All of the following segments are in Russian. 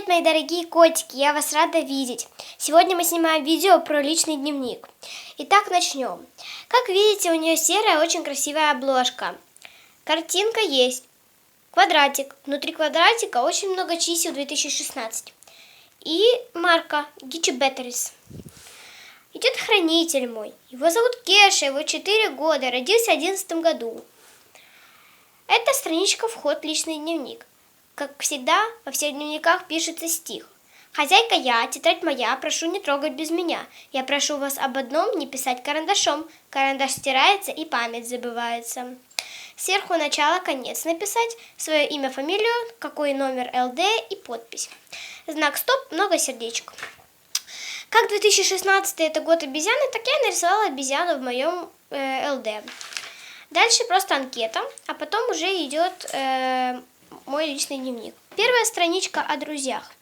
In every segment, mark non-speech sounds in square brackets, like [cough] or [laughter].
Привет, мои дорогие котики, я вас рада видеть. Сегодня мы снимаем видео про личный дневник. Итак, начнем. Как видите, у нее серая, очень красивая обложка. Картинка есть. Квадратик. Внутри квадратика очень много чисел 2016. И марка Гичи Batteries. Идет хранитель мой. Его зовут Кеша, его 4 года, родился в 2011 году. Это страничка «Вход личный дневник». Как всегда, во всех дневниках пишется стих. Хозяйка я, тетрадь моя, прошу не трогать без меня. Я прошу вас об одном, не писать карандашом. Карандаш стирается и память забывается. Сверху начало, конец написать, свое имя, фамилию, какой номер ЛД и подпись. Знак стоп, много сердечек. Как 2016 это год обезьяны, так я нарисовала обезьяну в моем э, ЛД. Дальше просто анкета, а потом уже идет э, мой личный дневник. Первая страничка о друзьях.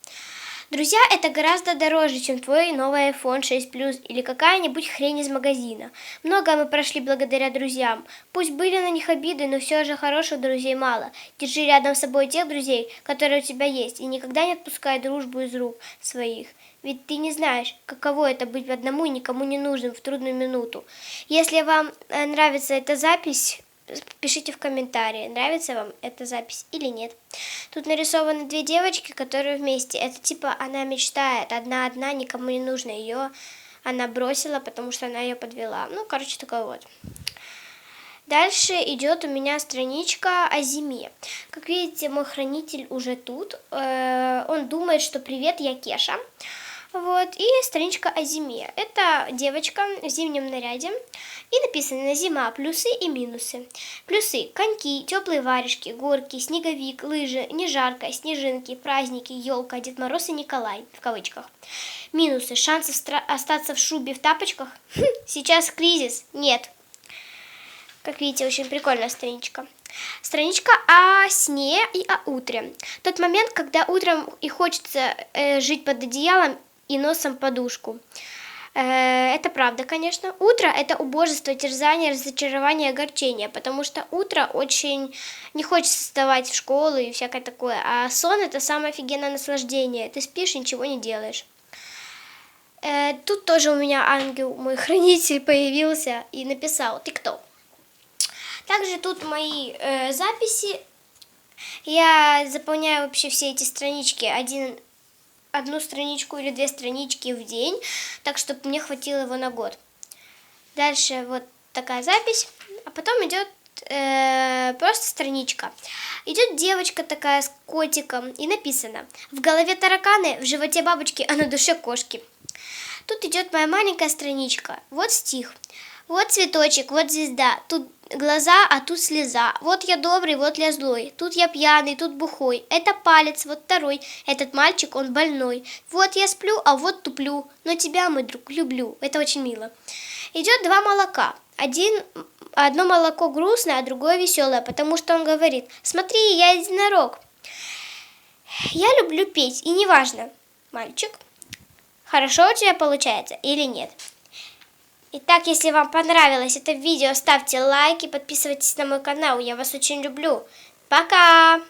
Друзья – это гораздо дороже, чем твой новый iPhone 6 Plus или какая-нибудь хрень из магазина. Многое мы прошли благодаря друзьям. Пусть были на них обиды, но все же хороших друзей мало. Держи рядом с собой тех друзей, которые у тебя есть, и никогда не отпускай дружбу из рук своих. Ведь ты не знаешь, каково это быть одному и никому не нужным в трудную минуту. Если вам э, нравится эта запись, Пишите в комментарии, нравится вам эта запись или нет. Тут нарисованы две девочки, которые вместе. Это типа она мечтает, одна-одна, никому не нужно. Ее она бросила, потому что она ее подвела. Ну, короче, такой вот. Дальше идет у меня страничка о зиме. Как видите, мой хранитель уже тут. Э, он думает, что привет, я Кеша. Вот, и страничка о зиме. Это девочка в зимнем наряде. И написано «Зима. Плюсы и минусы». Плюсы – коньки, теплые варежки, горки, снеговик, лыжи, не жарко, снежинки, праздники, елка, Дед Мороз и Николай, в кавычках. Минусы – шансов остаться в шубе в тапочках. Хм, сейчас кризис. Нет. Как видите, очень прикольная страничка. Страничка о сне и о утре. Тот момент, когда утром и хочется э, жить под одеялом и носом подушку. Э, это правда, конечно. Утро – это убожество, терзание, разочарование, огорчение, потому что утро очень не хочется вставать в школу и всякое такое, а сон – это самое офигенное наслаждение. Ты спишь ничего не делаешь. Э, тут тоже у меня ангел, мой [laughs] хранитель, появился и написал «Ты кто?». Также тут мои э, записи. Я заполняю вообще все эти странички один одну страничку или две странички в день, так чтобы мне хватило его на год. Дальше вот такая запись, а потом идет э, просто страничка. Идет девочка такая с котиком и написано «В голове тараканы, в животе бабочки, а на душе кошки». Тут идет моя маленькая страничка. Вот стих. Вот цветочек, вот звезда. Тут глаза, а тут слеза. Вот я добрый, вот я злой. Тут я пьяный, тут бухой. Это палец, вот второй. Этот мальчик, он больной. Вот я сплю, а вот туплю. Но тебя, мой друг, люблю. Это очень мило. Идет два молока. Один, одно молоко грустное, а другое веселое, потому что он говорит, смотри, я единорог. Я люблю петь, и неважно, мальчик, хорошо у тебя получается или нет. Итак, если вам понравилось это видео, ставьте лайки, подписывайтесь на мой канал. Я вас очень люблю. Пока!